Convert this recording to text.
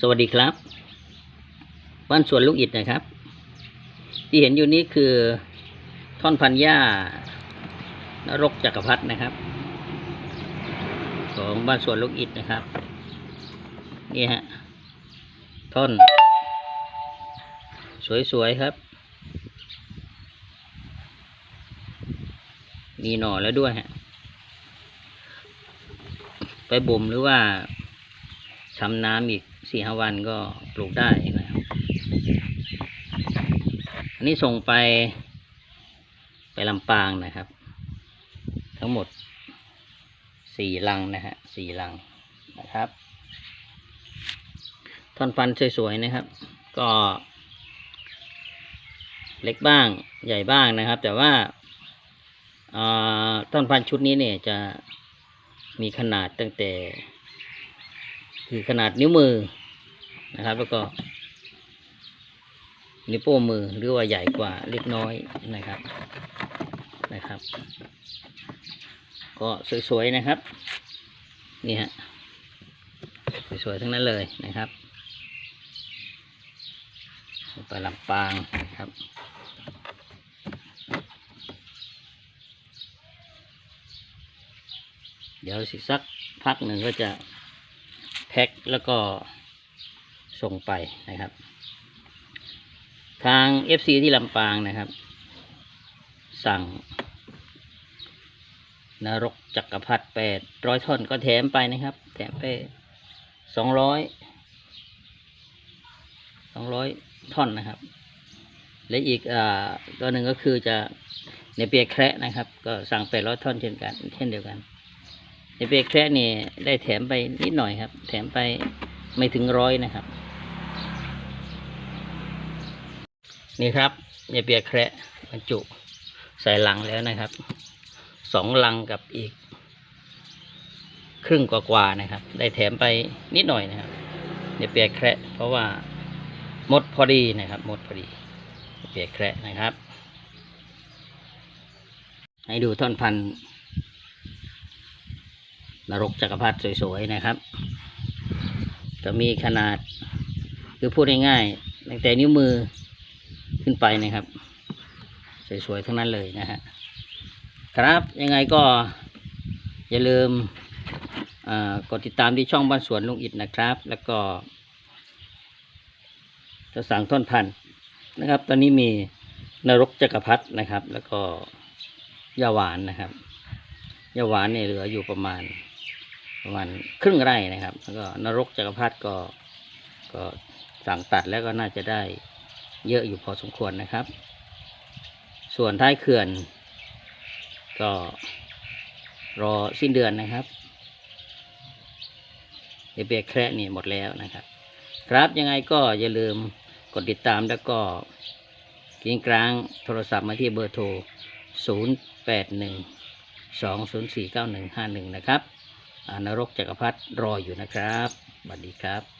สวัสดีครับ บ้านสวนลูกอิดนะครับ ที่เห็นอยู่นี้คือท่อนพันหญ้านรกจักรพรรดินะครับ ของบ้านสวนลูกอิดนะครับ นี่ฮะ ท่อน สวยๆครับ มีหน่อแล้วด้วยฮะ ไปบ่มหรือว่าชำน้ำอีก สี่ห้าวันก็ปลูกได้นะครับอันนี้ส่งไป ไปลำปางนะครับ ทั้งหมดสี่ลังนะฮะสี่ลังนะครับท่อนพันธุ์สวยๆนะครับ ก็ เล็กบ้างใหญ่บ้างนะครับ แต่ว่าอ่าต้นพันธุ์ชุดนี้เนี่ยจะมีขนาดตั้งแต่ คือขนาดนิ้วมือ นะครับ แล้วก็นิ้วโป้งมือหรือว่าใหญ่กว่าเล็กน้อยนะครับนะครับ ก็สวยๆนะครับนี่ฮะสวยๆทั้งนั้นเลยนะครับปลำปางนะครับเดี๋ยวสิสักพักหนึ่งก็จะแพ็คแล้วก็ ส่งไปนะครับ ทาง FC ที่ลำปางนะครับ สั่ง นรกจักรพรรดิแปดร้อยท่อนก็แถมไปนะครับ แถมไปสองร้อยสองร้อยท่อนนะครับ และอีกอ่าตัวหนึ่งก็คือจะในเปียแคระนะครับ ก็สั่งแปดร้อยท่อนเช่นกัน เช่นเดียวกันในเปียแคระนี่ได้แถมไปนิดหน่อยครับ แถมไปไม่ถึงร้อยนะครับ นี่ครับในเปียแคระบรรจุใส่ลังแล้วนะครับสองลังกับอีก ครึ่งกว่าๆนะครับ ได้แถมไปนิดหน่อยนะครับในเปียแคระเพราะว่าหมดพอดีนะครับหมดพอดีในเปียแคระนะครับ ให้ดูท่อนพันธุ์นรกจักรพรรดิสวยๆนะครับ จะมีขนาดคือพูดง่ายๆตั้งแต่นิ้วมือ ขึ้นไปนะครับ สวยๆทั้งนั้นเลยนะฮะครับยังไงก็อย่าลืมกดติดตามที่ช่องบ้านสวนลุงอิดนะครับ แล้วก็จะสั่งต้นพันธุ์นะครับ ตอนนี้มีนรกจักรพรรดินะครับ แล้วก็ยาหวานนะครับยาหวานเนี่ยเหลืออยู่ประมาณประมาณครึ่งไร่นะครับ แล้วก็นรกจักรพรรดิก็ก็สั่งตัดแล้วก็น่าจะได้ เยอะอยู่พอสมควรนะครับ ส่วนท้ายเขื่อน ก็รอสิ้นเดือนนะครับเอเบแคระนี่หมดแล้วนะครับ ครับยังไงก็อย่าลืมกดติดตามแล้วก็กิงกลางโทรศัพท์มาที่เบอร์โทร 0 8 1 2 0 4 9 1 5 1 นะครับอานรกจักรพรรดิรออยู่นะครับสวัสดีครับ